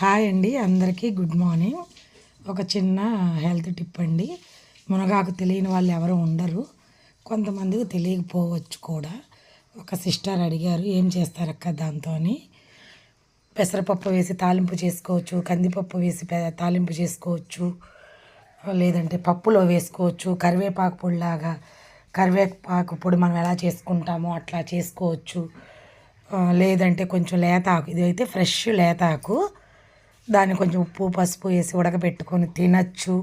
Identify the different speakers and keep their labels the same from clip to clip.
Speaker 1: Hi అండి అందరికీ good morning. ఒక చిన్న హెల్త్ టిప్ అండి. మునగాకు తెలియని వాళ్ళు ఎవరు ఉండరు. కొంతమందికి తెలియకపోవచ్చు కూడా. ఒక సిస్టర్ అడిగారు ఏం చేస్తారక్క దాంతో పెసరపప్పు వేసి తాలింపు చేసుకోవచ్చు కందిపప్పు వేసి పె- తాలింపు చేసుకోవచ్చు లేదంటే పప్పులో వేసుకోవచ్చు కరివేపాకు పొడిలాగా కరివేపాకు పొడి మనం ఎలా చేసుకుంటామో అట్లా చేసుకోవచ్చు. లేదంటే కొంచెం లేతాకు ఇది అయితే ఫ్రెష్ లేతాకు దాన్ని కొంచెం ఉప్పు పసుపు వేసి ఉడకబెట్టుకొని తినచ్చు.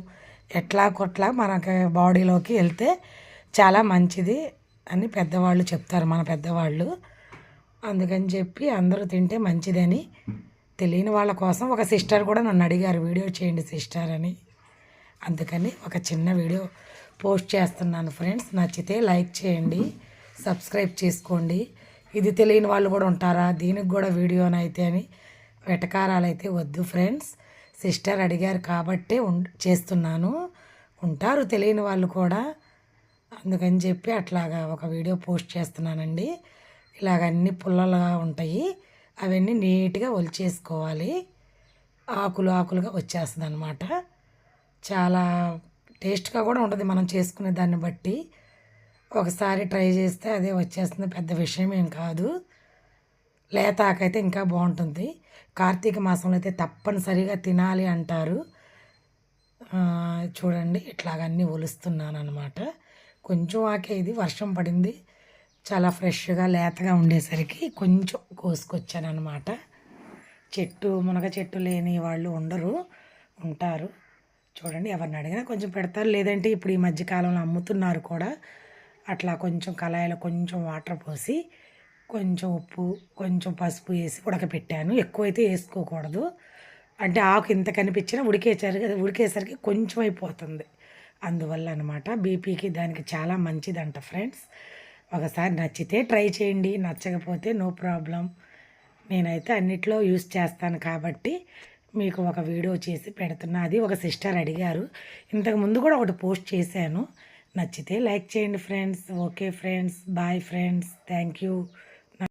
Speaker 1: ఎట్లా కొట్లా మనకి బాడీలోకి వెళ్తే చాలా మంచిది అని పెద్దవాళ్ళు చెప్తారు మన పెద్దవాళ్ళు. అందుకని చెప్పి అందరూ తింటే మంచిదని తెలియని వాళ్ళ కోసం ఒక సిస్టర్ కూడా నన్ను అడిగారు వీడియో చేయండి సిస్టర్ అని. అందుకని ఒక చిన్న వీడియో పోస్ట్ చేస్తున్నాను ఫ్రెండ్స్. నచ్చితే లైక్ చేయండి సబ్స్క్రైబ్ చేసుకోండి. ఇది తెలియని వాళ్ళు కూడా ఉంటారా? దీనికి కూడా వీడియోనైతే అని వెటకారాలు అయితే వద్దు ఫ్రెండ్స్. సిస్టర్ అడిగారు కాబట్టే ఉం చేస్తున్నాను. ఉంటారు తెలియని వాళ్ళు కూడా. అందుకని చెప్పి అట్లాగా ఒక వీడియో పోస్ట్ చేస్తున్నానండి. ఇలాగ అన్ని పుల్లలుగా ఉంటాయి. అవన్నీ నీట్గా ఒలిచేసుకోవాలి. ఆకులు ఆకులుగా వచ్చేస్తుంది అనమాట చాలా టేస్ట్గా కూడా ఉంటుంది మనం చేసుకునే దాన్ని బట్టి. ఒకసారి ట్రై చేస్తే అదే వచ్చేస్తుంది. పెద్ద విషయం ఏం కాదు. లేత ఆకైతే ఇంకా బాగుంటుంది. కార్తీక మాసంలో అయితే తప్పనిసరిగా తినాలి అంటారు. చూడండి ఇట్లాగన్నీ ఒలుస్తున్నాను అనమాట కొంచెం ఆకే ఇది వర్షం పడింది. చాలా ఫ్రెష్గా లేతగా ఉండేసరికి కొంచెం కోసుకొచ్చాను అనమాట చెట్టు మునగ చెట్టు లేని వాళ్ళు ఉండరు ఉంటారు. చూడండి ఎవరిని అడిగినా కొంచెం పెడతారు. లేదంటే ఇప్పుడు ఈ మధ్యకాలంలో అమ్ముతున్నారు కూడా. అట్లా కొంచెం కళాయిలో కొంచెం వాటర్ పోసి కొంచెం ఉప్పు కొంచెం పసుపు వేసి ఉడకపెట్టాను. ఎక్కువైతే వేసుకోకూడదు. అంటే ఆకు ఇంత కనిపించినా ఉడికేసరికి ఉడికేసరికి కొంచెం అయిపోతుంది. అందువల్ల అనమాట బీపీకి దానికి చాలా మంచిదంట ఫ్రెండ్స్. ఒకసారి నచ్చితే ట్రై చేయండి. నచ్చకపోతే నో ప్రాబ్లం. నేనైతే అన్నిట్లో యూస్ చేస్తాను కాబట్టి మీకు ఒక వీడియో చేసి పెడుతున్నా. అది ఒక సిస్టర్ అడిగారు. ఇంతకు ముందు కూడా ఒకటి పోస్ట్ చేశాను. నచ్చితే లైక్ చేయండి friends. Okay friends. Bye friends. Thank you.